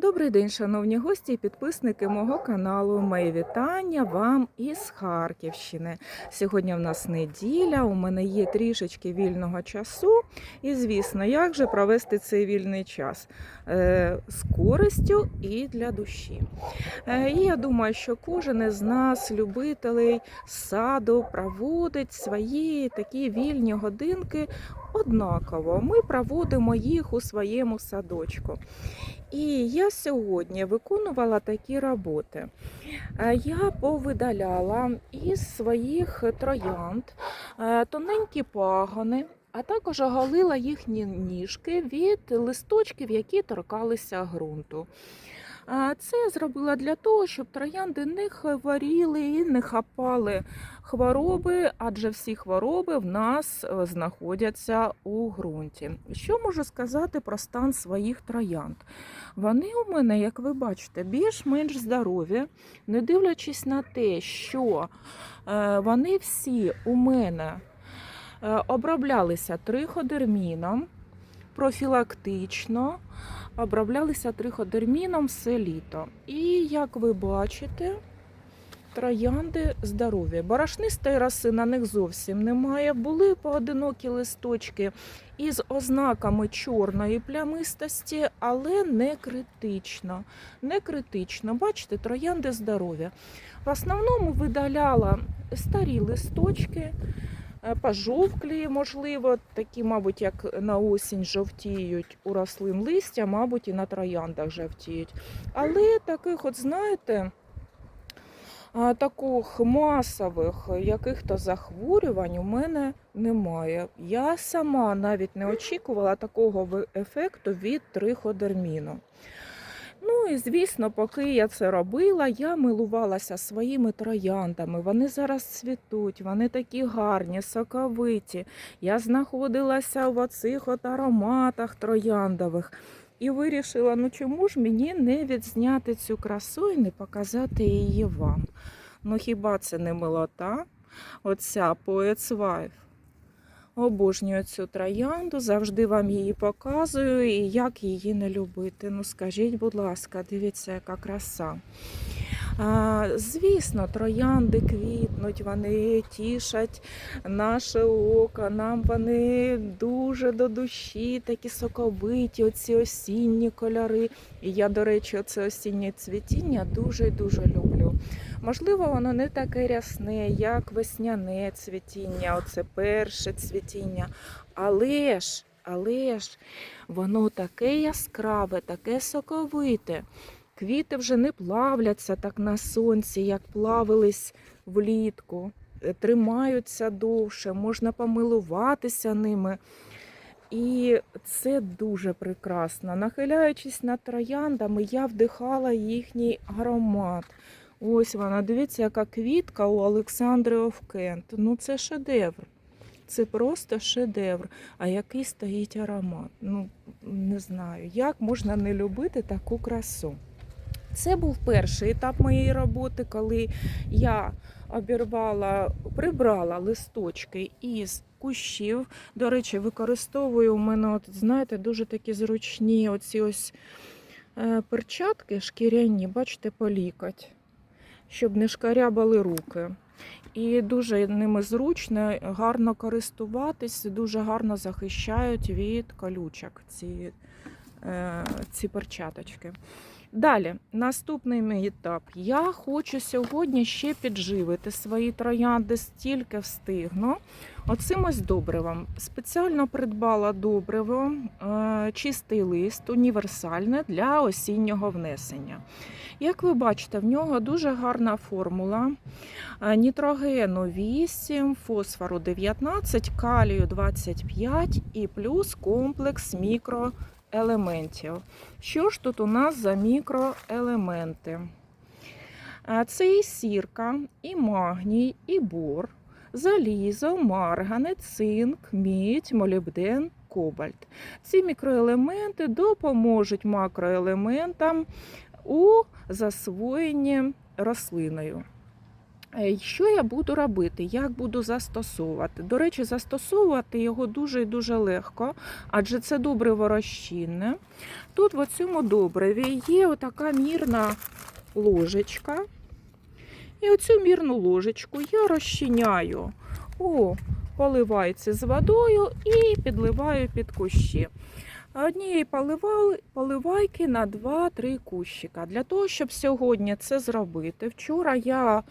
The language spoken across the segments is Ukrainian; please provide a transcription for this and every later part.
Добрий день, шановні гості і підписники мого каналу. Мої вітання вам із Харківщини. Сьогодні в нас неділя, у мене є трішечки вільного часу. І, звісно, як же провести цей вільний час Е, з користю і для душі. Е, І я думаю, що кожен із нас, любителей саду, проводить свої такі вільні годинки однаково. Ми проводимо їх у своєму садочку. І я сьогодні виконувала такі роботи. Е, Я повидаляла із своїх троянд е, тоненькі пагони, а також оголила їхні ніжки від листочків, які торкалися ґрунту. Це зробила для того, щоб троянди не хворіли і не хапали хвороби, адже всі хвороби в нас е, знаходяться у ґрунті. Що можу сказати про стан своїх троянд? Вони у мене, як ви бачите, більш-менш здорові, не дивлячись на те, що е, вони всі у мене е, оброблялися триходерміном, профілактично, оброблялися триходерміном все літо. І як ви бачите, троянди здорові. Борошнистої роси на них зовсім немає. Були поодинокі листочки із ознаками чорної плямистості, але не критично. Не критично. Бачите, троянди здорові. В основному видаляла старі листочки. е, Пожовклі, можливо, такі, мабуть, як на осінь жовтіють у рослин листя, мабуть, і на трояндах жовтіють. Але таких, от знаєте, таких масових яких-то захворювань у мене немає. Я сама навіть не очікувала такого ефекту від триходерміну. Ну і звісно, поки я це робила, я милувалася своїми трояндами. Вони зараз цвітуть, вони такі гарні, соковиті. Я знаходилася в оцих от ароматах трояндових. І вирішила, ну чому ж мені не відзняти цю красу і не показати її вам? Ну хіба це не милота? Оця Wife. Обожнюю цю троянду, завжди вам її показую і як її не любити. Ну скажіть, будь ласка, дивіться, яка краса. Звісно, троянди квітнуть, вони тішать наше око, нам вони дуже до душі, такі соковиті, оці осінні кольори. І я, до речі, оце осіннє цвітіння дуже і дуже люблю. Можливо, воно не таке рясне, як весняне цвітіння, оце перше цвітіння. Але ж, але ж, воно таке яскраве, таке соковите. Квіти вже не плавляться так на сонці, як плавились влітку. Е, Тримаються довше, можна помилуватися ними. І це дуже прекрасно. Нахиляючись над трояндами, я вдихала їхній аромат. Ось вона, дивіться, яка квітка у Олександри Овкент. Ну це шедевр. Це просто шедевр. А який стоїть аромат? Ну, не знаю, як можна не любити таку красу. Це був перший етап моєї роботи, коли я обірвала, прибрала листочки із кущів. До речі, використовую у мене, от, знаєте, дуже такі зручні оці ось е, перчатки шкіряні, бачите, по лікоть, щоб не шкарябали руки. І дуже ними зручно, гарно користуватись, дуже гарно захищають від колючок ці, ці перчаточки. Далі, наступний мій етап. Я хочу сьогодні ще підживити свої троянди, стільки встигну. Оцим ось добривом. Спеціально придбала добриво, е, чистий лист, універсальне для осіннього внесення. Як ви бачите, в нього дуже гарна формула. Е, Нітрогену 8, фосфору 19, калію 25 і плюс комплекс мікроелементів. Що ж тут у нас за мікроелементи? Це і сірка, і магній, і бор, залізо, марганець, цинк, мідь, молібден, кобальт. Ці мікроелементи допоможуть макроелементам у засвоєнні рослиною. Е, Що я буду робити? Як буду застосовувати? До речі, застосовувати його дуже і дуже легко, адже це добриво розчинне. Тут в цьому добриві є отака мірна ложечка. І оцю мірну ложечку я розчиняю у поливайці з водою і підливаю під кущі. Однієї поливайки на 2-3 кущика. Для того, щоб сьогодні це зробити, вчора я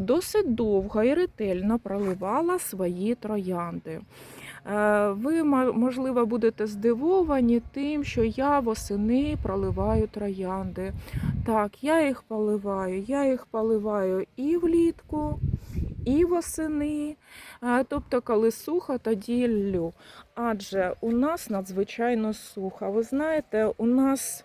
досить довго і ретельно проливала свої троянди. Е, Ви, можливо, будете здивовані тим, що я восени проливаю троянди. Так, я їх поливаю. Я їх поливаю і влітку, і восени. Е, Тобто, коли сухо, тоді ллю. Адже у нас надзвичайно сухо. Ви знаєте, у нас.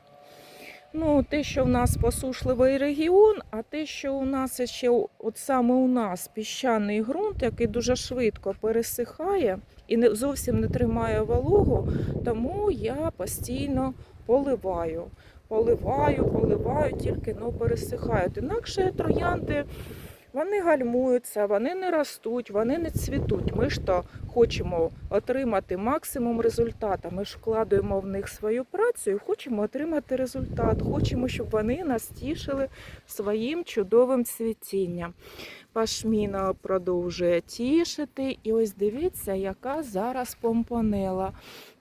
Ну, те, що в нас посушливий регіон, а те, що у нас ще от саме у нас піщаний ґрунт, який дуже швидко пересихає і не зовсім не тримає вологу, тому я постійно поливаю. Поливаю, поливаю, тільки ну, пересихають. Інакше троянди вони гальмуються, вони не ростуть, вони не цвітуть. Ми ж то хочемо отримати максимум результату. Ми ж вкладаємо в них свою працю і хочемо отримати результат. Хочемо, щоб вони нас тішили своїм чудовим цвітінням. Пашміна продовжує тішити. І ось дивіться, яка зараз помпонела.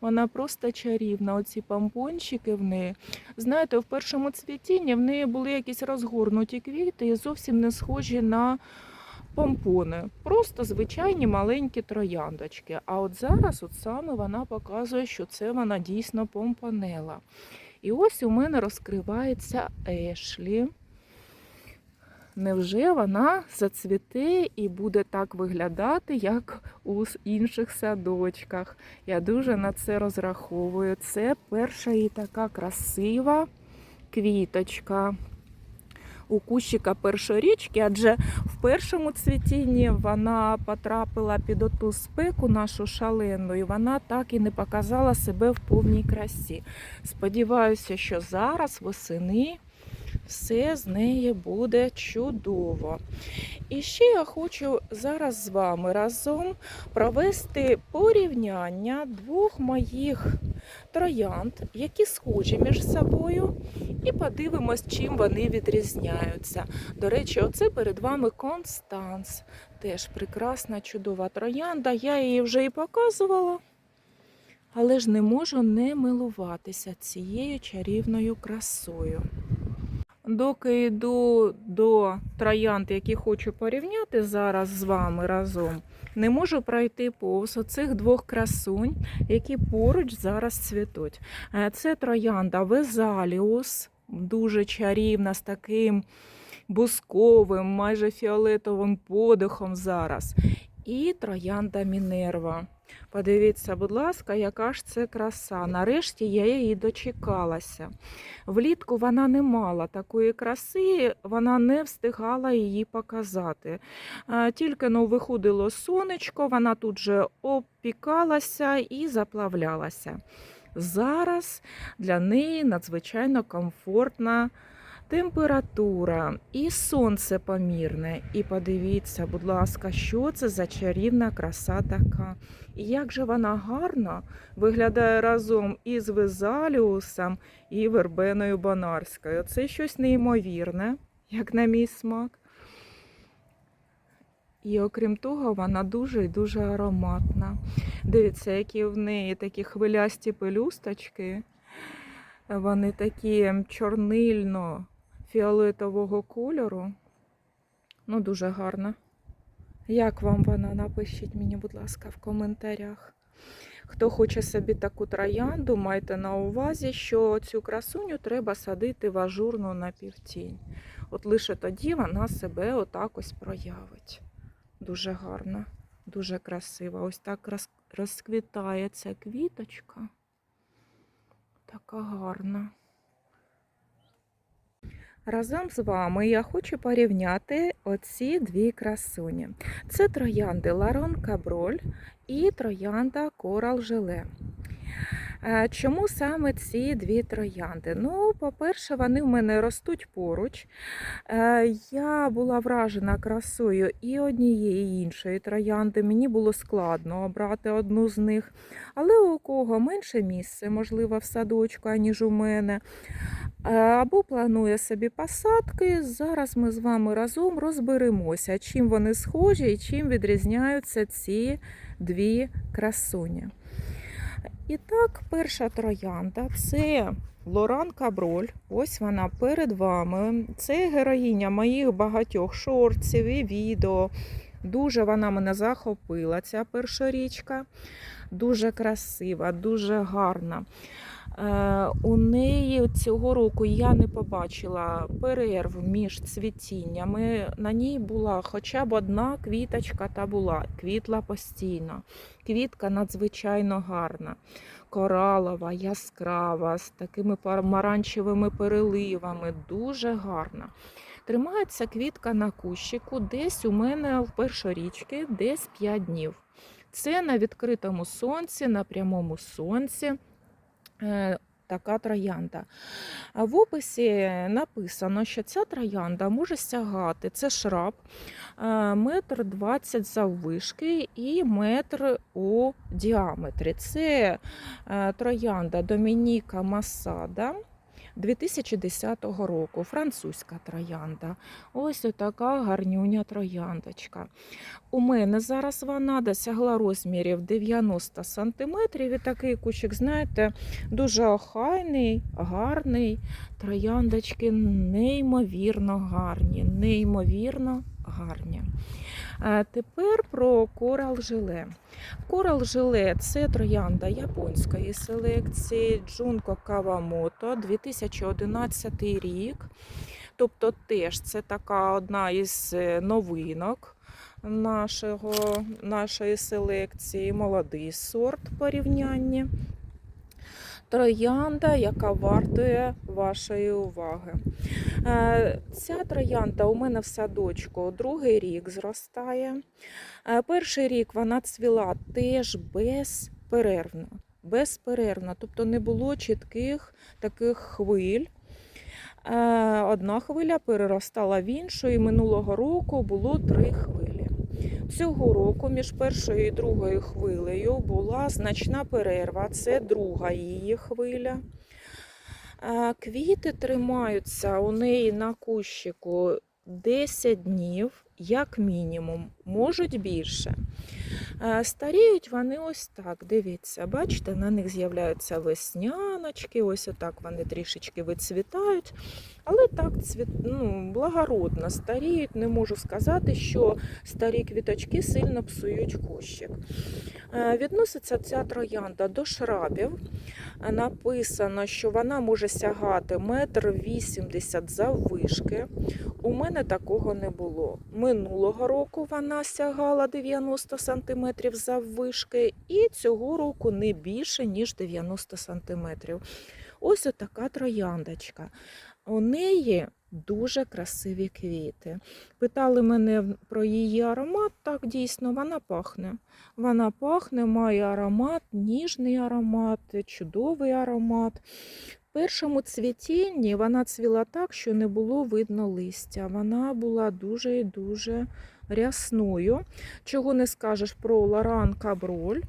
Вона просто чарівна. Оці помпончики в неї. Знаєте, в першому цвітінні в неї були якісь розгорнуті квіти і зовсім не схожі на помпони. Просто звичайні маленькі трояндочки. А от зараз от саме вона показує, що це вона дійсно помпонела. І ось у мене розкривається Ешлі. Невже вона зацвіте і буде так виглядати, як у інших садочках? Я дуже на це розраховую. Це перша і така красива квіточка у кущика першорічки, адже в першому цвітінні вона потрапила під оту спеку нашу шалену, і вона так і не показала себе в повній красі. Сподіваюся, що зараз восени все з неї буде чудово. І ще я хочу зараз з вами разом провести порівняння двох моїх троянд, які схожі між собою, і подивимось, чим вони відрізняються. До речі, оце перед вами Констанс. Теж прекрасна, чудова троянда. Я її вже і показувала. Але ж не можу не милуватися цією чарівною красою. Доки йду до троянд, які хочу порівняти зараз з вами разом, не можу пройти повз оцих двох красунь, які поруч зараз цвітуть. Е, Це троянда Везаліус, дуже чарівна, з таким бусковим, майже фіолетовим подихом зараз. І троянда Мінерва. Подивіться, будь ласка, яка ж це краса. Нарешті я її дочекалася. Влітку вона не мала такої краси, вона не встигала її показати. Тільки ну, виходило сонечко, вона тут же обпікалася і заплавлялася. Зараз для неї надзвичайно комфортна температура і сонце помірне. І подивіться, будь ласка, що це за чарівна краса така. І як же вона гарно виглядає разом із Везаліусом і вербеною Бонарською. Це щось неймовірне, як на мій смак. І окрім того, вона дуже і дуже ароматна. Дивіться, які в неї такі хвилясті пелюсточки. Вони такі чорнильно-фіолетового кольору. Ну, дуже гарно. Як вам вона? Напишіть мені, будь ласка, в коментарях. Хто хоче собі таку троянду, майте на увазі, що цю красуню треба садити в ажурну напівтінь. От лише тоді вона себе отак ось проявить. Дуже гарна, дуже красива. Ось так розквітає ця квіточка. Така гарна. Разом з вами я хочу порівняти оці дві красуні. Це троянди Ларон Каброль і троянда Корал Желе. Е, Чому саме ці дві троянди? Ну, по-перше, вони в мене ростуть поруч. Е, Я була вражена красою і однієї і іншої троянди. Мені було складно обрати одну з них. Але у кого менше місце, можливо, в садочку, аніж у мене. Е, Або планує собі посадки. Зараз ми з вами разом розберемося, чим вони схожі і чим відрізняються ці дві красуні. І так, перша троянда це Лоран Каброль. Ось вона перед вами. Це героїня моїх багатьох шортів і відео. Дуже вона мене захопила, ця першорічка. Дуже красива, дуже гарна. Е, у неї цього року я не побачила перерв між цвітіннями. На ній була хоча б одна квіточка та була, квітла постійно. Квітка надзвичайно гарна, коралова, яскрава, з такими помаранчевими переливами, дуже гарна. Тримається квітка на кущику десь у мене в першорічки, десь 5 днів. Це на відкритому сонці, на прямому сонці. Е, Така троянда. В описі написано, що ця троянда може сягати, це шраб, е, метр двадцять заввишки і метр у діаметрі. Це е, троянда Домініка Масада 2010 року, французька троянда. Ось така гарнюня трояндочка. У мене зараз вона досягла розмірів 90 см. І такий кущик, знаєте, дуже охайний, гарний. Трояндочки неймовірно гарні, неймовірно гарні. Тепер про корал жиле. Корал жиле це троянда японської селекції Джунко Кавамото 2011 рік. Тобто теж це така одна із е, новинок нашого, нашої селекції, молодий сорт в порівнянні. Троянда, яка вартує вашої уваги. Е, Ця троянда у мене в садочку другий рік зростає. Е, Перший рік вона цвіла теж безперервно. Безперервно, тобто не було чітких таких хвиль. Е, Одна хвиля переростала в іншу, і минулого року було три хвилі. Цього року між першою і другою хвилею була значна перерва, це друга її хвиля. Квіти тримаються у неї на кущику 10 днів, як мінімум, можуть більше. Старіють вони ось так. Дивіться, бачите, на них з'являються весняночки, ось отак вони трішечки вицвітають. Але так цвіт, ну, благородно старіють. Не можу сказати, що старі квіточки сильно псують кущик. Відноситься ця троянда до шрабів. Написано, що вона може сягати метр вісімдесят заввишки. У мене такого не було. Минулого року вона сягала 90 см заввишки, і цього року не більше, ніж 90 см. Ось така трояндочка. У неї дуже красиві квіти. Питали мене про її аромат. Так, дійсно, вона пахне. Вона пахне, має аромат, ніжний аромат, чудовий аромат. В першому цвітінні вона цвіла так, що не було видно листя. Вона була дуже і дуже рясною. Чого не скажеш про Лоран Каброль.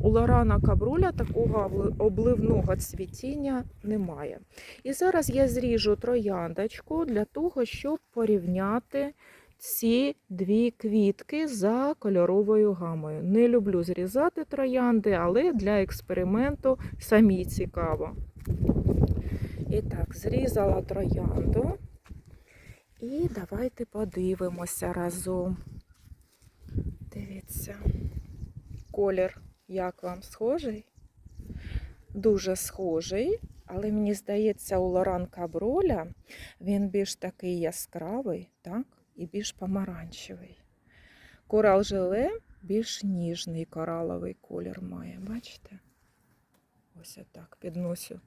У Лорана Каброля такого обливного цвітіння немає. І зараз я зріжу трояндочку для того, щоб порівняти ці дві квітки за кольоровою гамою. Не люблю зрізати троянди, але для експерименту самі цікаво. І так, зрізала троянду. І давайте подивимося разом. Дивіться, колір як вам схожий? Дуже схожий, але мені здається, у Лоран Каброля він більш такий яскравий, так? І більш помаранчевий. Корал жиле більш ніжний кораловий колір має, бачите? Ось отак підносю.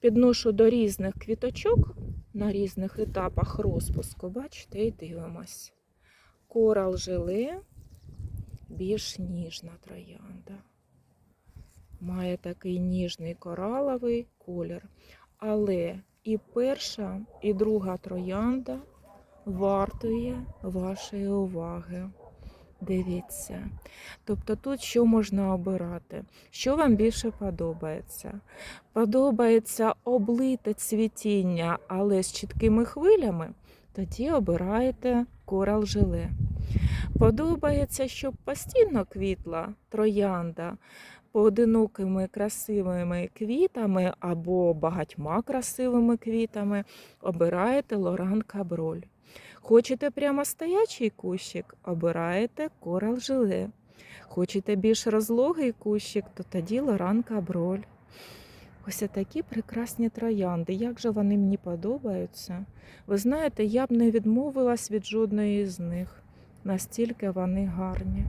Підношу до різних квіточок на різних етапах розпуску, бачите, і дивимось. Корал жиле більш ніжна троянда. має такий ніжний кораловий колір. Але і перша, і друга троянда вартує вашої уваги. Дивіться. Тобто тут що можна обирати? Що вам більше подобається? Подобається облите цвітіння, але з чіткими хвилями, тоді обираєте корал жиле. Подобається, щоб постійно квітла троянда поодинокими красивими квітами або багатьма красивими квітами, обираєте лоран каброль. Хочете прямо стоячий кущик, обираєте корал жиле. Хочете більш розлогий кущик, то тоді лоран каброль. Ось такі прекрасні троянди. Як же вони мені подобаються. Ви знаєте, я б не відмовилась від жодної з них. Настільки вони гарні.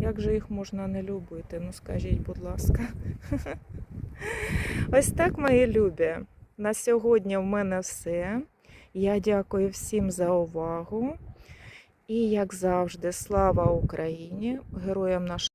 Як же їх можна не любити? Ну скажіть, будь ласка. Ось так, мої любі. На сьогодні в мене все. Я дякую всім за увагу. І, як завжди, слава Україні, героям нашого.